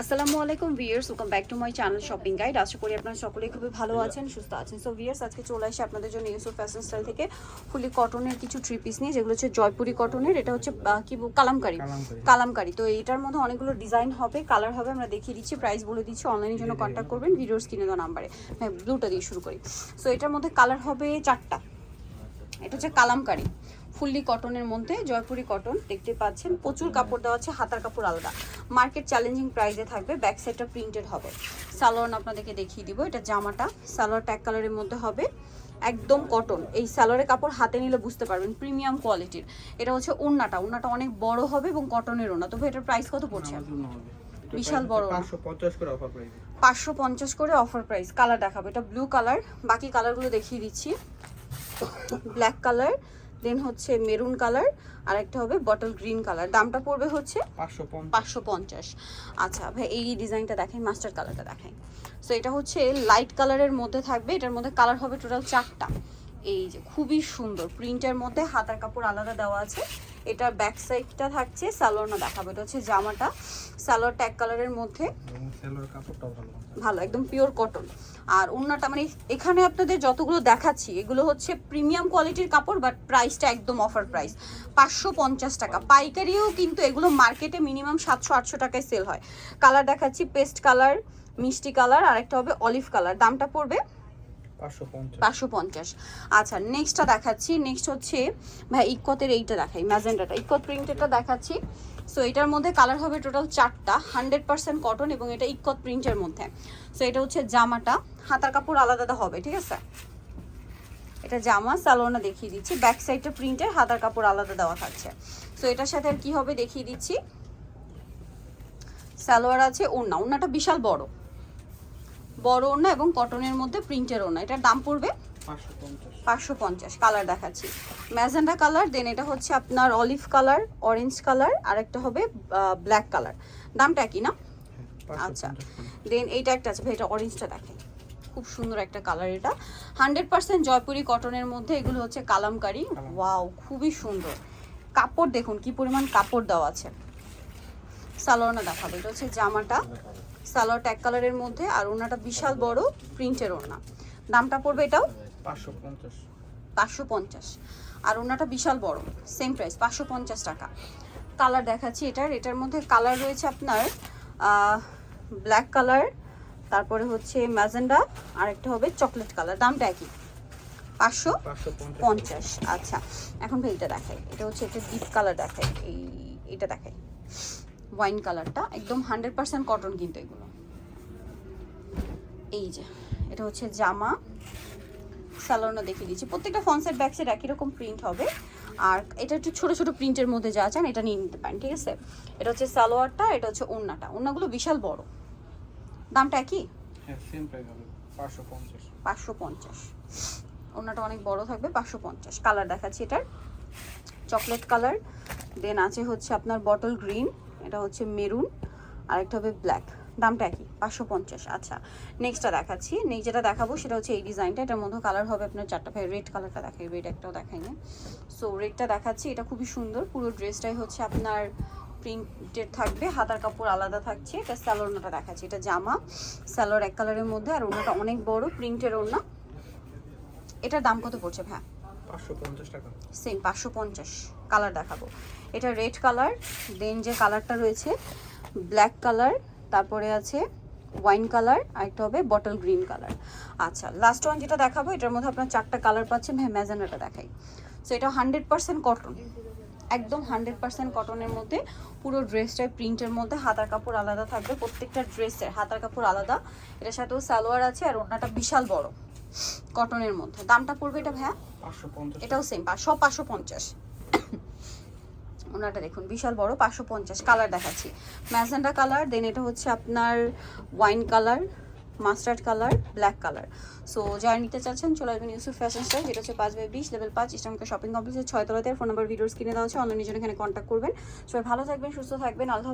আসসালামু আলাইকুম viewers welcome back to my channel shopping guide আশা করি আপনারা সকলেই খুবই ভালো আছেন সুস্থ আছেন। সো ভিয়ার্স আজকে চলে আসে আপনাদের জন্য ইউসুফ ফ্যাশন স্টাইল থেকে ফুলি কটনের কিছু থ্রি পিস নিয়ে যেগুলো হচ্ছে জয়পুরি কটনের এটা হচ্ছে কি কালামকারি। কালামকারী। তো এটার মধ্যে অনেকগুলো ডিজাইন হবে কালার হবে আমরা দেখিয়ে দিচ্ছি প্রাইস বলে দিচ্ছি অনলাইনের জন্য কন্ট্যাক্ট করবেন ভিডিওস কিনে দেওয়া নাম্বারে হ্যাঁ ব্লুটা দিয়ে শুরু করি। সো এটার মধ্যে কালার হবে চারটা। এটা হচ্ছে কালামকারি। ফুললি কটনের মধ্যে জয়পুরি কটন দেখতে পাচ্ছেন। প্রচুর কাপড় দেওয়া আছে হাতার কাপড় আলাদা। মার্কেট চ্যালেঞ্জিং প্রাইসে থাকবে ব্যাক সাইডটা প্রিন্টেড হবে। সালোয়ার আপনাদেরকে দেখিয়ে দিব এটা জামাটা। সালোয়ার ট্যাগ কালারের মধ্যে হবে একদম কটন এই সালোয়ারের কাপড় হাতে নিলে বুঝতে পারবেন প্রিমিয়াম কোয়ালিটির এটা হচ্ছে ওড়নাটা ওড়নাটা অনেক বড় হবে এবং কটনের ওনা তবে এটার প্রাইস কত পড়ছে? বিশাল বড়। পাঁচশো পঞ্চাশ করে অফার প্রাইস পাঁচশো পঞ্চাশ করে অফার প্রাইস কালার দেখাবো এটা ব্লু কালার বাকি কালারগুলো দেখিয়ে দিচ্ছি। ব্ল্যাক কালার দেন হচ্ছে মেরুন কালার আর একটা হবে বটল গ্রিন কালার দামটা পড়বে হচ্ছে পাঁচশো পঞ্চাশ। আচ্ছা ভাই এই ডিজাইনটা দেখাই মাস্টার কালারটা দেখাই। সো এটা হচ্ছে লাইট কালারের মধ্যে থাকবে এটার মধ্যে কালার হবে টোটাল চারটা। এই যে খুবই সুন্দর। প্রিন্টের মধ্যে হাতার কাপড় আলাদা দেওয়া আছে। এটার ব্যাক সাইডটা থাকছে সালোয়ারটা দেখাবো। এটা হচ্ছে জামাটা। সালোয়ার ট্যাগ কালারের মধ্যে। ভালো একদম পিওর কটন আর অন্যটা মানে এখানে আপনাদের যতগুলো দেখাচ্ছি এগুলো হচ্ছে প্রিমিয়াম কোয়ালিটির কাপড় বাট প্রাইসটা একদম অফার প্রাইস পাঁচশো পঞ্চাশ টাকা। পাইকারিও কিন্তু এগুলো মার্কেটে মিনিমাম সাতশো আটশো টাকায় সেল হয়। কালার দেখাচ্ছি পেস্ট কালার মিষ্টি কালার আর একটা হবে অলিভ কালার দামটা পড়বে পাঁচশো পঞ্চাশ। আচ্ছা নেক্সটটা দেখাচ্ছি। নেক্সট হচ্ছে ভাই ইকতের এইটা দেখাই, ম্যাজেন্ডাটা। ইকত প্রিন্টেডটা দেখাচ্ছি। সো এটার মধ্যে কালার হবে টোটাল চারটা হান্ড্রেড পার্সেন্ট কটন এবং এটা ইকত প্রিন্টের মধ্যে। সো এটা হচ্ছে জামাটা। হাতার কাপড় আলাদা হবে, ঠিক আছে? এটা জামা সালোনা দেখিয়ে দিচ্ছি। ব্যাক সাইডটা প্রিন্টের হাতার কাপড় আলাদা দেওয়া থাকছে। সো এটার সাথে আর কি হবে দেখিয়ে দিচ্ছি। সালোয়ার আছে, ওড়না। ওড়নাটা বিশাল বড়। বড় ওড়না এবং কটনের মধ্যে প্রিন্টের ওড়না। এটার দাম পড়বে পাঁচশো পঞ্চাশ। কালার দেখাচ্ছি। ম্যাজেন্ডা কালার দেন এটা হচ্ছে আপনার অলিভ কালার অরেঞ্জ কালার আর একটা হবে ব্ল্যাক কালার। দামটা একই না? আচ্ছা। দেন এইটা একটা আছে ভাই এটা অরেঞ্জটা দেখেন। খুব সুন্দর একটা কালার এটা। হান্ড্রেড পার্সেন্ট জয়পুরি কটনের মধ্যে এগুলো হচ্ছে কালামকারি। ওয়াও খুবই সুন্দর। কাপড় দেখুন কি পরিমাণ কাপড় দেওয়া আছে। সালোয়ারটা দেখাবো এটা হচ্ছে জামাটা। সালোয়ার ট্যাগ কালারের মধ্যে আর ওনাটা বিশাল বড় প্রিন্টের ওড়না। দামটা পড়বে এটাও? পাঁচশো পঞ্চাশ। পাঁচশো পঞ্চাশ। আর ওনাটা বিশাল বড় সেম প্রাইস পাঁচশো পঞ্চাশ টাকা। কালার দেখাচ্ছি এটার এটার মধ্যে কালার রয়েছে আপনার ব্ল্যাক কালার তারপরে হচ্ছে ম্যাজেন্ডা আর একটা হবে চকলেট কালার দামটা একই। পাঁচশো পঞ্চাশ। আচ্ছা এখন ভাই এটা দেখাই এটা হচ্ছে একটা ডিপ কালার দেখাই এই এটা দেখাই। ওয়াইন কালারটা একদম হান্ড্রেড পার্সেন্ট কটন কিন্তু এগুলো। এই যে এটা হচ্ছে জামা। স্যালোনা দেখিয়ে দিচ্ছি। প্রত্যেকটা ফনসেট ব্যাক সাইড একই রকম প্রিন্ট হবে। আর এটা একটু ছোটো ছোটো প্রিন্টের মধ্যে যা চান এটা নিয়ে নিতে পারেন ঠিক আছে? এটা হচ্ছে সালোয়ারটা এটা হচ্ছে ওড়নাটা। ওড়নাগুলো বিশাল বড়। দামটা একই? হ্যাঁ পাঁচশো পঞ্চাশ। ওনাটা অনেক বড় থাকবে পাঁচশো পঞ্চাশ। কালার দেখাচ্ছি এটার। চকলেট কালার দেন আছে হচ্ছে আপনার বটল গ্রিন এটা হচ্ছে মেরুন আর একটা হবে ব্ল্যাক। দামটা একই পাঁচশো পঞ্চাশ। আচ্ছা নেক্সটটা দেখাচ্ছি। নেক্সট যেটা দেখাবো সেটা হচ্ছে এই ডিজাইনটা। এটার মধ্যে কালার হবে আপনার চারটা ভাই রেড কালারটা দেখাই রেড একটাও দেখাই না। সো রেডটা দেখাচ্ছি এটা খুবই সুন্দর। পুরো ড্রেসটাই হচ্ছে আপনার প্রিন্টেড থাকবে হাতার কাপড় আলাদা থাকছে। এটা স্যালোনাটা দেখাচ্ছি এটা জামা। স্যালোর এক কালারের মধ্যে আর ওনাটা অনেক বড় প্রিন্টের ওনা এটার দাম কত পড়ছে ভাই পাঁচশো পঞ্চাশ টাকা। সেম পাঁচশো পঞ্চাশ। কালার দেখাবো। এটা রেড কালার দেন যে কালারটা রয়েছে ব্ল্যাক কালার তারপরে আছে ওয়াইন কালার আর একটা হবে বটল গ্রিন কালার আচ্ছা লাস্ট ওয়ান যেটা দেখাবো এটার মধ্যে আপনার চারটা কালার পাচ্ছেন হ্যাঁ ম্যাজেন্ডাটা দেখাই। সো এটা হান্ড্রেড পার্সেন্ট কটন একদম হান্ড্রেড পার্সেন্ট কটনের মধ্যে পুরো ড্রেসটায় প্রিন্টের মধ্যে হাতার কাপড় আলাদা থাকবে প্রত্যেকটা ড্রেসের হাতার কাপড় আলাদা। এটার সাথেও সালোয়ার আছে আর ওনাটা বিশাল বড় কটনের মধ্যে। দামটা পড়বে এটা ভাইয়া? পঞ্চাশ। এটাও সেম পাঁচশো পাঁচশো পঞ্চাশ। ওনাটা দেখুন, বিশাল বড়, পাঁচশো পঞ্চাশ কালার দেখাচ্ছি। ম্যাজেন্ডা কালার দেন এটা হচ্ছে আপনার wine colour mustard colour black colour so যারা নিতে চাচ্ছেন, চলে আসবেন ইউসুফ ফ্যাশন স্টাইল যেটা হচ্ছে পাঁচ বাই বিশ লেভেল পাঁচ ইসলামকে শপিং কমপ্লেক্সের ছয় তলাতে। ফোন নাম্বার ভিডিওস কিনে দেওয়া হচ্ছে অনলাইনের জন্য এখানে কন্ট্যাক্ট করবেন। সবাই ভালো থাকবেন, সুস্থ থাকবেন, আল্লাহ